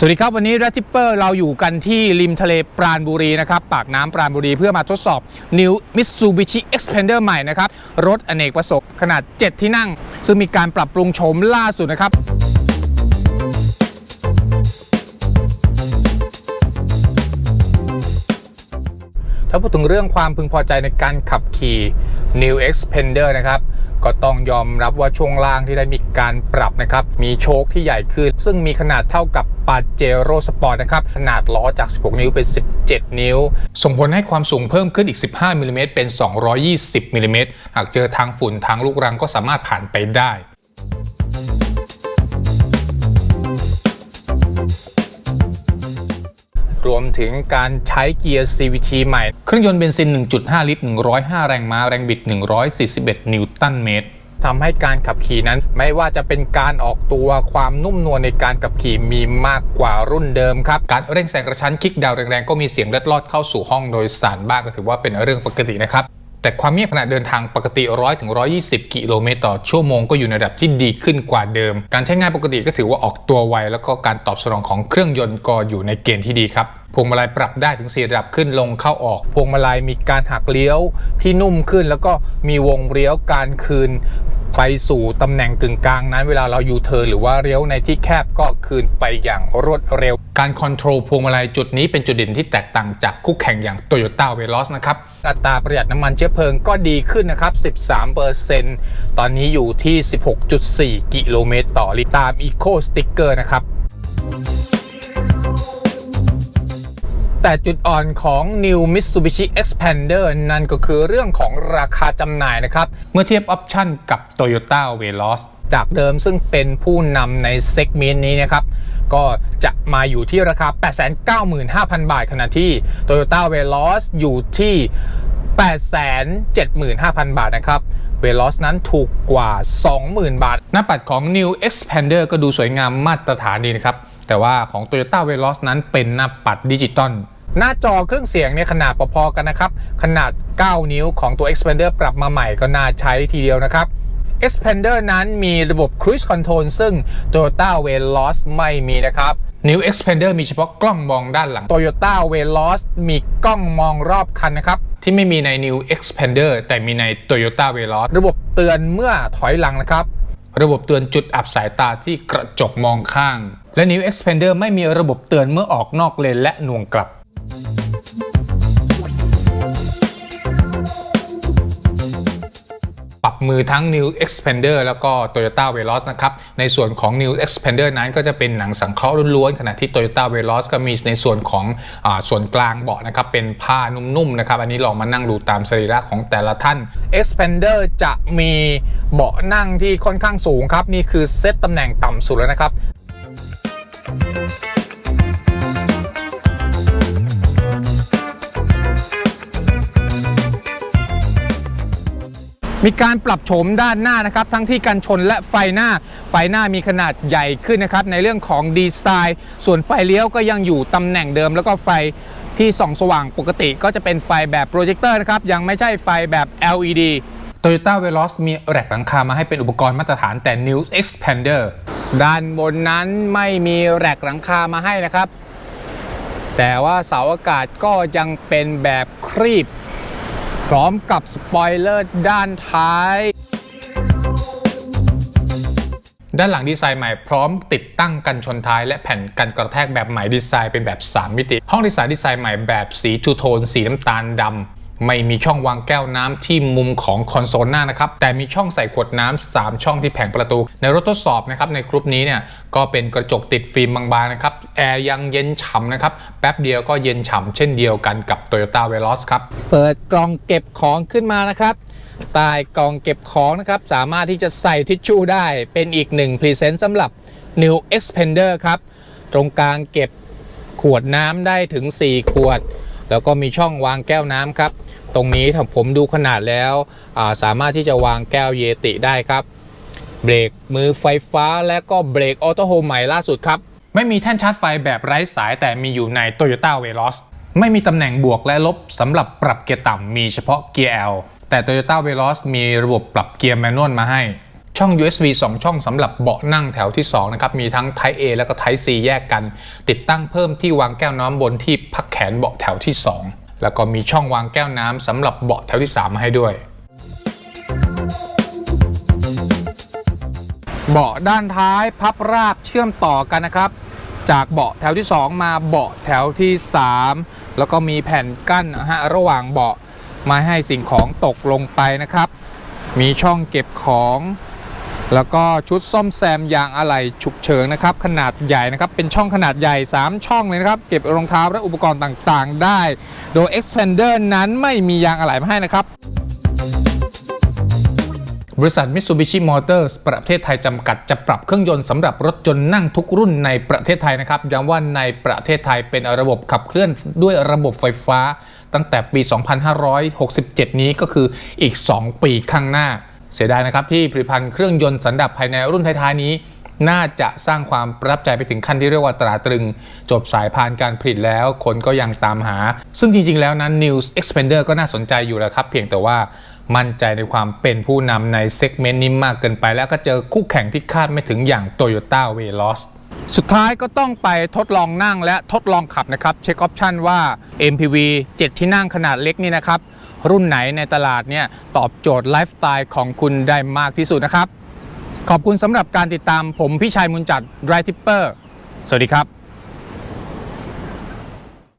สวัสดีครับ วันนี้ r a t ทิปเปอร์เราอยู่กันที่ริมทะเลปราณบุรีนะครับ ปากน้ำปราณบุรีเพื่อมาทดสอบ New Mitsubishi Xpander ใหม่นะครับ รถอเนกประสงค์ขนาด 7 ที่นั่ง ซึ่งมีการปรับปรุงโฉมล่าสุดนะครับถ้าพูดถึงเรื่องความพึงพอใจในการขับขี่ New Xpander นะครับ ก็ต้องยอมรับว่าช่วงล่างที่ได้มีการปรับนะครับ มีโชคที่ใหญ่ขึ้น ซึ่งมีขนาดเท่ากับปาเจโร่สปอร์ตนะครับ ขนาดล้อจาก 16 นิ้วเป็น 17 นิ้ว ส่งผลให้ความสูงเพิ่มขึ้นอีก 15มิลลิเมตรเป็น 220มิลลิเมตรหากเจอทางฝุ่นทางลูกรังก็สามารถผ่านไปได้ รวมถึงการใช้เกียร์ CVT ใหม่ เครื่องยนต์เบนซิน 1.5 ลิตร 105 แรงม้า แรงบิด 141 นิวตันเมตรทำให้การขับขี่นั้นไม่ว่าจะเป็นการออกตัวความนุ่มนวลในการขับขี่มีมากกว่ารุ่นเดิมครับ การเร่งแซงกระชั้นคลิกดาวแรงๆ ก็มีเสียงเล็ดลอดเข้าสู่ห้องโดยสารบ้างก็ถือว่าเป็นเรื่องปกตินะครับแต่ความเงียบขณะเดินทางปกติ 100ถึง120 กิโลเมตรต่อชั่วโมงก็อยู่ในระดับที่ดีขึ้นกว่าเดิม การใช้งานปกติก็ถือว่าออกตัวไว แล้วก็การตอบสนองของเครื่องยนต์ก็อยู่ในเกณฑ์ที่ดีครับ พวงมาลัยปรับได้ถึง 4 ระดับขึ้นลงเข้าออก พวงมาลัยมีการหักเลี้ยวที่นุ่มขึ้น แล้วก็มีวงเลี้ยวการคืนไปสู่ตำแหน่งกึ่งกลางนั้นเวลาเรายูเทิร์นหรือว่าเลี้ยวในที่แคบก็คืนไปอย่างรวดเร็ว การคอนโทรลพวงมาลัยจุดนี้เป็นจุดเด่นที่แตกต่างจากคู่แข่งอย่าง Toyota Veloz นะครับอัตราประหยัดน้ำมันเชื้อเพลิงก็ดีขึ้นนะครับ 13%ตอนนี้อยู่ที่ 16.4 กิโลเมตรต่อลิตรตาม Eco Sticker นะครับ แต่จุดอ่อนของ New Mitsubishi Expander นั่นก็คือเรื่องของราคาจำหน่ายนะครับ เมื่อเทียบออปชั่นกับ Toyota Veloz จากเดิมซึ่งเป็นผู้นำในเซกเมนต์นี้นะครับ ก็จะมาอยู่ที่ราคา 895,000 บาท ขณะที่ Toyota Veloz อยู่ที่ 875,000 บาทนะครับเวล o สนั้นถูกกว่า 20,000 บาท หน้าปัดของ New Expander ก็ดูสวยงามมาตรฐานดีนะครับ แต่ว่าของ Toyota Veloz นั้นเป็นหน้าปัดดิจิตอลหน้าจอเครื่องเสียงเนี่ยขนาดพอๆกันนะครับ ขนาด 9 นิ้วของตัว Xpander ปรับมาใหม่ก็น่าใช้ทีเดียวนะครับ Xpander นั้นมีระบบ Cruise Control ซึ่ง Toyota Veloz ไม่มีนะครับ New Xpander มีเฉพาะกล้องมองด้านหลัง Toyota Veloz มีกล้องมองรอบคันนะครับ ที่ไม่มีใน New Xpander แต่มีใน Toyota Veloz ระบบเตือนเมื่อถอยหลังนะครับ ระบบเตือนจุดอับสายตาที่กระจกมองข้าง และ New Xpander ไม่มีระบบเตือนเมื่อออกนอกเลนและหน่วงกลับ ปรับมือทั้ง New Xpander แล้วก็ Toyota Veloz นะครับ ในส่วนของ New Xpander นั้นก็จะเป็นหนังสังเคราะห์ล้วนๆ ขณะที่ Toyota Veloz ก็มีในส่วนของอส่วนกลางเบาะนะครับ เป็นผ้านุ่มๆนะครับ อันนี้ลองมานั่งดูตามสรีระของแต่ละท่าน Xpander จะมีเบาะนั่งที่ค่อนข้างสูงครับ นี่คือเซตตำแหน่งต่ำสุดแล้วนะครับ มีการปรับโฉมด้านหน้านะครับ ทั้งที่กันชนและไฟหน้า ไฟหน้ามีขนาดใหญ่ขึ้นนะครับ ในเรื่องของดีไซน์ ส่วนไฟเลี้ยวก็ยังอยู่ตำแหน่งเดิม แล้วก็ไฟที่ส่องสว่างปกติก็จะเป็นไฟแบบโปรเจคเตอร์นะครับ ยังไม่ใช่ไฟแบบ LED Toyota Veloz มีแรกหลังคามาให้เป็นอุปกรณ์มาตรฐานแต่ New Expander ด้านบนนั้นไม่มีแรกหลังคามาให้นะครับ แต่ว่าเสาอากาศก็ยังเป็นแบบครีบ พร้อมกับสปอยเลอร์ด้านท้าย ด้านหลังดีไซน์ใหม่พร้อมติดตั้งกันชนท้ายและแผ่นกันกระแทกแบบใหม่ดีไซน์เป็นแบบ 3 มิติ ห้องดีไซน์ดีไซน์ใหม่แบบสีทูโทน สีน้ำตาลดำ ไม่มีช่องวางแก้วน้ำที่มุมของคอนโซลหน้านะครับ แต่มีช่องใส่ขวดน้ำ3ช่องที่แผงประตู ในรถทดสอบนะครับในกรุ๊ปนี้เนี่ยก็เป็นกระจกติดฟิล์มบางๆนะครับ แอร์ยังเย็นฉ่ำนะครับ แป๊บเดียวก็เย็นฉ่ำเช่นเดียวกันกับ Toyota Veloz ครับ เปิดกล่องเก็บของขึ้นมานะครับใต้กล่องเก็บของนะครับสามารถที่จะใส่ทิชชู่ได้เป็นอีกหนึ่งพรีเซนต์สำหรับ New Xpander ครับตรงกลางเก็บขวดน้ำได้ถึง 4 ขวด แล้วก็มีช่องวางแก้วน้ำครับ ตรงนี้ถ้าผมดูขนาดแล้วาสามารถที่จะวางแก้วเยติได้ครับ เบรกมือไฟฟ้าและก็เบรกออโตโฮมใหม่ล่าสุดครับ ไม่มีแท่นชาร์จไฟแบบไร้สายแต่มีอยู่ใน Toyota Veloz ไม่มีตำแหน่งบวกและลบสำหรับปรับเกียร์ต่ำมีเฉพาะเกียร์ L แต่ Toyota Veloz มีระบบปรับเกียร์แมนนวลมาให้ ช่อง USB 2 ช่องสำหรับเบาะนั่งแถวที่2นะครับมีทั้ง Type A แล้วก็ Type C แยกกัน ติดตั้งเพิ่มที่วางแก้วน้ำบนที่พักแขนเบาะแถวที่ 2 แล้วก็มีช่องวางแก้วน้ำสำหรับเบาะแถวที่3มาให้ด้วยเบาะด้านท้ายพับราบเชื่อมต่อกันนะครับ จากเบาะแถวที่ 2 มาเบาะแถวที่ 3 แล้วก็มีแผ่นกั้นนะฮะระหว่างเบาะไมาให้สิ่งของตกลงไปนะครับ มีช่องเก็บของ แล้วก็ชุดซ่อมแซมยางอะไหล่ฉุกเฉินนะครับ ขนาดใหญ่นะครับ เป็นช่องขนาดใหญ่ 3 ช่องเลยนะครับ เก็บรองเท้าและอุปกรณ์ต่างๆ ได้ โดย Expander นั้นไม่มียางอะไหล่มาให้นะครับบริษัท Mitsubishi Motors ประเทศไทยจำกัดจะปรับเครื่องยนต์สำหรับรถยนต์นั่งทุกรุ่นในประเทศไทยนะครับย้ำว่าในประเทศไทยเป็นระบบขับเคลื่อนด้วยระบบไฟฟ้า ตั้งแต่ปี 2567 นี้ก็คืออีก 2 ปีข้างหน้า เสียดายนะครับที่ผลิตภัณฑ์เครื่องยนต์สันดาปภายในรุ่นท้ายๆนี้ น่าจะสร้างความประทับใจไปถึงขั้นที่เรียกว่าตราตรึง จบสายพานการผลิตแล้วคนก็ยังตามหา ซึ่งจริงๆแล้วนั้น News Expander ก็น่าสนใจอยู่แล้วครับ เพียงแต่ว่ามั่นใจในความเป็นผู้นำในเซกเมนต์นี้มากเกินไป แล้วก็เจอคู่แข่งที่คาดไม่ถึงอย่าง Toyota Veloz สุดท้ายก็ต้องไปทดลองนั่งและทดลองขับนะครับ เช็คออปชันว่า MPV 7 ที่นั่งขนาดเล็กนี่นะครับ รุ่นไหนในตลาดเนี่ยตอบโจทย์ไลฟ์สไตล์ของคุณได้มากที่สุดนะครับ ขอบคุณสำหรับการติดตามผมพี่ชัยมุนจัด Drive Tipper สวัสดีครับ